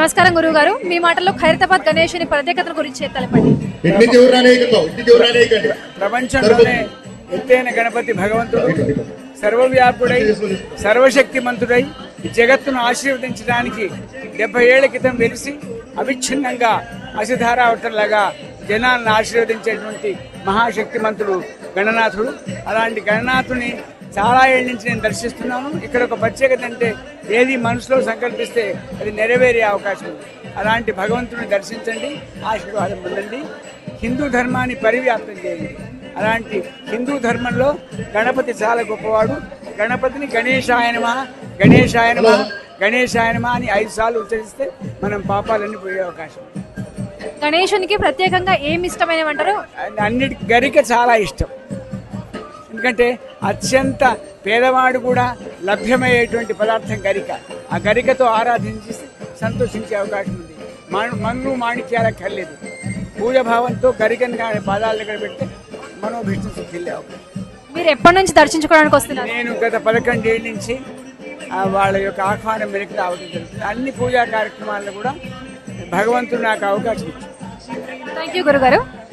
నమస్కారం గురువు గారు మీ మాటల్లో ఖైరతాబాద్ గణేషుని ప్రత్యేకత గురించి తెలపండి ప్రపంచంలోనే ఎత్తైన గణపతి భగవంతుడు సర్వవ్యాపుడై సర్వశక్తిమంతుడై ఈ జగత్తును ఆశీర్వదించడానికి డెబ్బై ఏళ్ళ క్రితం వెలిసి అవిచ్ఛిన్నంగా అసిధారావటంలాగా జనాలను ఆశీర్వదించేటువంటి మహాశక్తిమంతుడు గణనాథుడు. అలాంటి గణనాథుని చాలా ఏళ్ళ నుంచి నేను దర్శిస్తున్నాను. ఇక్కడ ఒక ప్రత్యేకత అంటే ఏది మనసులో సంకల్పిస్తే అది నెరవేరే అవకాశం ఉంది. అలాంటి భగవంతుని దర్శించండి ఆశీర్వాదం పొందండి. హిందూ ధర్మాన్ని పరివ్యాప్తం చేయండి. అలాంటి హిందూ ధర్మంలో గణపతి చాలా గొప్పవాడు. గణపతిని గణేశాయనమా గణేశాయనమా గణేశాయనమా అని ఐదు సార్లు ఉచ్చరిస్తే మనం పాపాలన్నీ పోయే అవకాశం ఉంది. గణేషునికి ప్రత్యేకంగా ఏమి ఇష్టమైనవంటారు అన్నిటి గరిక చాలా ఇష్టం. ఎందుకంటే అత్యంత పేదవాడు కూడా లభ్యమయ్యేటువంటి పదార్థం గరిక. ఆ గరికతో ఆరాధించి సంతోషించే అవకాశం ఉంది. మను మన్ను మాణిక్యాల కర్లేదు పూజ భావంతో గరికని కానీ పాదాల దగ్గర పెడితే మనోభిష్టం సిద్ధిల్లే అవకాశం మీరు ఎప్పటి నుంచి దర్శించుకోవడానికి వస్తున్నారు? నేను గత పదకొండేళ్ళ నుంచి వాళ్ళ యొక్క ఆహ్వానం మేరకు రావడం జరుగుతుంది. అన్ని పూజా కార్యక్రమాల్లో కూడా భగవంతుడు నాకు అవకాశం థ్యాంక్ యూ గురుగారు.